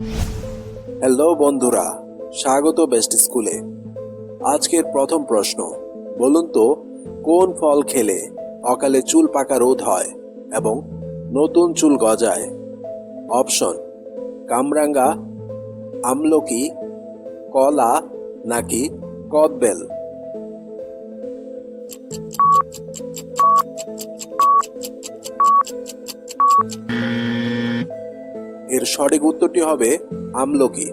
Hello বন্ধুরা, স্বাগত best স্কুলে। আজকের প্রথম প্রশ্ন, বলুন তো, কোন ফল খেলে অকালে চুল পাকা রোধ হয় এবং নতুন চুল গজায়? অপশন, কামরাঙ্গা, আমলকি, কলা নাকি কদবেল? এর সঠিক উত্তরটি হবে আমলকি।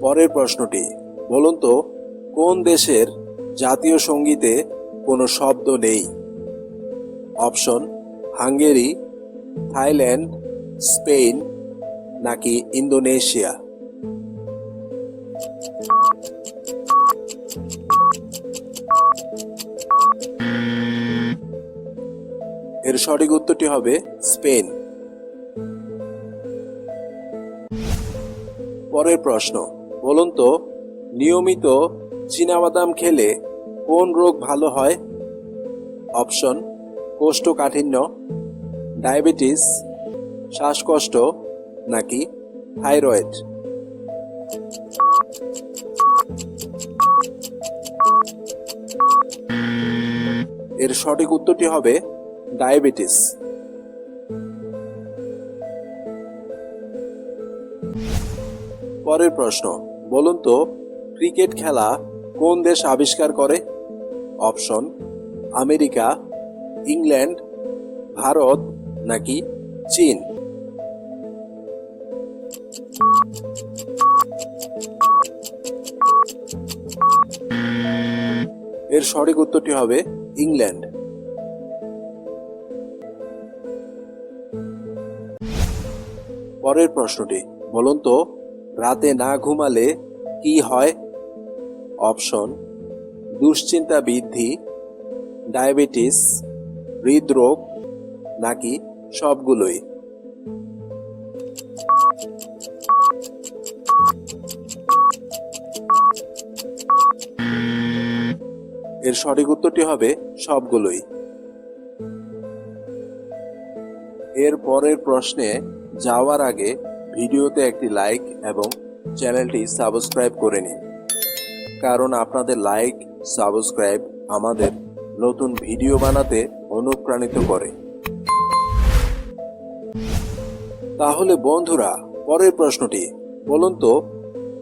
পরের প্রশ্নটি, বলুন তো, কোন দেশের জাতীয় সঙ্গীতে কোনো শব্দ নেই? অপশন, হাঙ্গেরি, থাইল্যান্ড, স্পেন নাকি ইন্দোনেশিয়া? এর সঠিক উত্তরটি হবে স্পেন। পরের প্রশ্ন, বলুন তো, নিয়মিত চীনাবাদাম খেলে কোন রোগ ভালো হয়? অপশন, কোষ্ঠকাঠিন্য, ডায়াবেটিস, শ্বাসকষ্ট, নাকি থাইরয়েড? এর সঠিক উত্তরটি হবে ডায়াবেটিস। পরের প্রশ্ন, বলুন তো, ক্রিকেট খেলা কোন দেশ আবিষ্কার করে? অপশন, আমেরিকা, ইংল্যান্ড, ভারত নাকি চীন? এর সঠিক উত্তরটি হবে ইংল্যান্ড। পরের প্রশ্নটি, বলুন তো, রাতে না ঘুমালে কি হয়? অপশন, দুশ্চিন্তা বৃদ্ধি, ডায়াবেটিস, হৃদরোগ, নাকি সবগুলোই? এর সঠিক উত্তরটি হবে সবগুলোই। এর পরের প্রশ্নে যাওয়ার আগে ভিডিওতে একটি লাইক এবং চ্যানেলটি সাবস্ক্রাইব করে নিন। কারণ আপনাদের লাইক, সাবস্ক্রাইব আমাদের নতুন ভিডিও বানাতে অনুপ্রাণিত করে। তাহলে বন্ধুরা, পরের প্রশ্নটি, বলুন তো,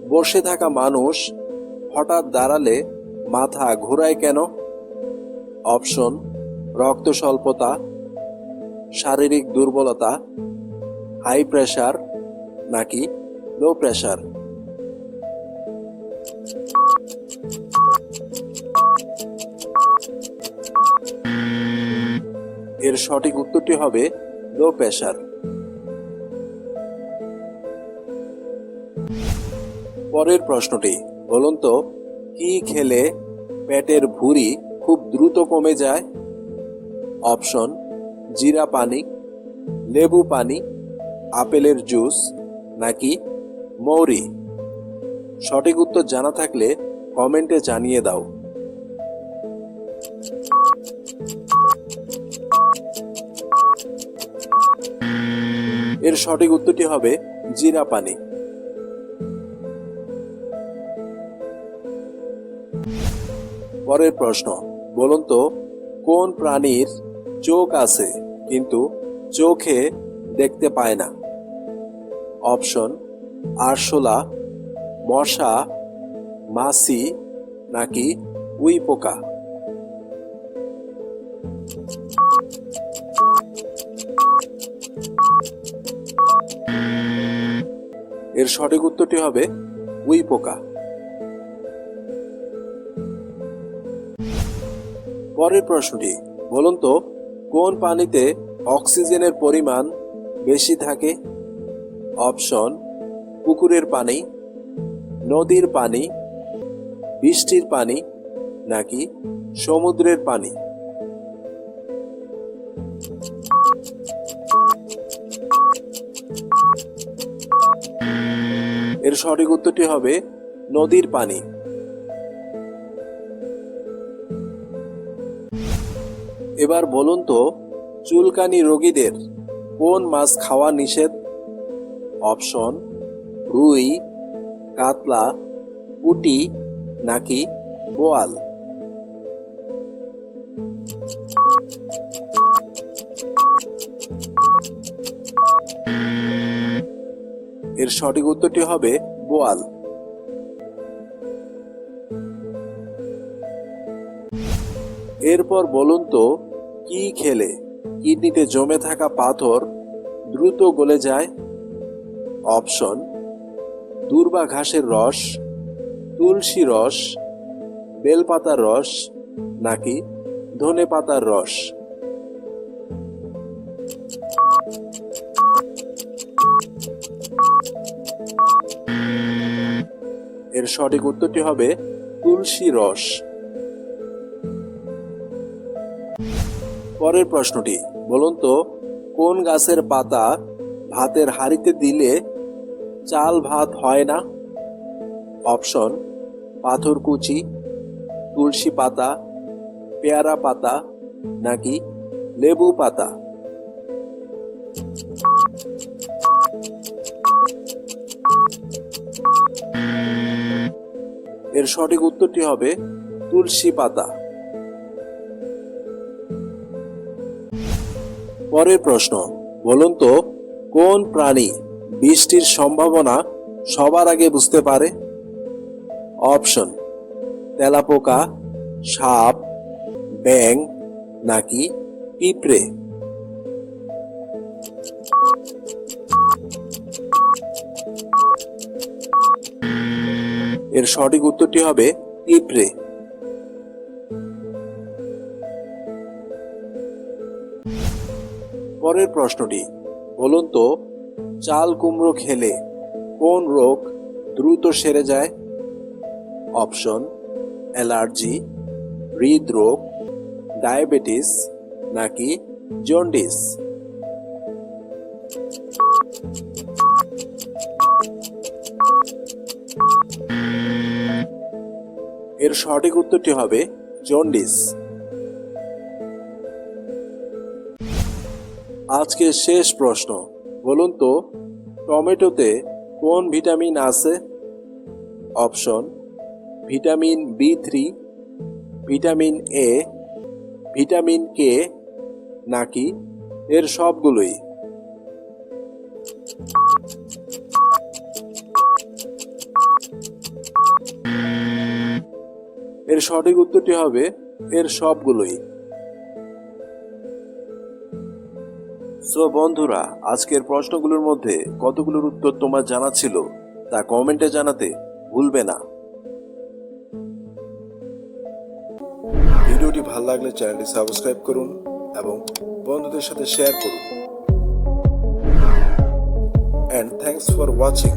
বসে থাকা মানুষ হঠাৎ দাঁড়ালে মাথা ঘোরায় কেন? অপশন রক্ত স্বল্পতা শারীরিক দুর্বলতা হাই প্রেশার নাকি লো প্রেশার এর সঠিক উত্তরটি হবে লো প্রেশার পরের প্রশ্নটি, বলুন তো, কি খেলে পেটের ভুঁড়ি খুব দ্রুত কমে যায়? অপশন, জিরা পানি, লেবু পানি আপেলের জুস নাকি মৌরি? সঠিক উত্তর জানা থাকলে কমেন্টে জানিয়ে দাও। এর সঠিক উত্তরটি হবে জিরা পানি পরের প্রশ্ন, বলুন তো, কোন প্রাণীর চোখ আছে? কিন্তু চোখে দেখতে পায় না। অপশন, আরশোলা, মশা মাছি নাকি উই পোকা এর সঠিক উত্তরটি হবে উই পোকা পরের প্রশ্নটি, বলুন তো, কোন পানিতে অক্সিজেনের পরিমাণ বেশি থাকে। অপশন, পুকুরের পানি, নদীর পানি, বৃষ্টির পানি নাকি সমুদ্রের পানি? এর সঠিক উত্তরটি হবে নদীর পানি। এবার বলুন তো, চুলকানি রোগীদের কোন মাছ খাওয়া নিষেধ? অপশন, রুই, কাতলা, পুটি নাকি বোয়াল? এর সঠিক উত্তরটি হবে বোয়াল। এরপর বলুন তো, কি খেলে? কিডনিতে জমে থাকা পাথর দ্রুত গলে যায়। অপশন দূর্বা ঘাসের রস, তুলসী রস, বেলপাতার রস নাকি ধনে পাতার রস? এর সঠিক উত্তরটি হবে তুলসী রস। পরের প্রশ্নটি, বলুন তো, কোন গাছের পাতা ভাতের হাঁড়িতে দিলে চাল ভাত হয় না? অপশন পাথরকুচি তুলসী পাতা, পেয়ারা পাতা, নাকি লেবু পাতা? এর সঠিক উত্তরটি হবে তুলসী পাতা। পরের প্রশ্ন, বলুন তো, কোন প্রাণী বৃষ্টির সম্ভাবনা সবার আগে বুঝতে পারে? অপশন, তেলাপোকা, সাপ ব্যাং নাকি পিঁপড়ে? এর সঠিক উত্তরটি হবে পিঁপড়ে। পরের প্রশ্নটি, বলুন তো, চাল কুমড়ো খেলে কোন রোগ দ্রুত সেরে যায়? অপশন, অ্যালার্জি, হৃদরোগ, ডায়াবেটিস নাকি জন্ডিস? এর সঠিক উত্তরটি হবে জন্ডিস। আজকের শেষ প্রশ্ন। বলুন তো, টমেটোতে কোন ভিটামিন আছে? Option, vitamin B three, vitamin A, vitamin K, নাকি এর সবগুলোই? এর সঠিক উত্তরটি হবে, এর সবগুলোই। সো বন্ধুরা, আজকের প্রশ্নগুলোর মধ্যে কতগুলোর উত্তর তোমার জানা ছিল তা কমেন্টে জানাতে ভুলবে না। ভিডিওটি ভালো লাগলে চ্যানেলটি সাবস্ক্রাইব করুন এবং বন্ধুদের সাথে শেয়ার করুন। And thanks for watching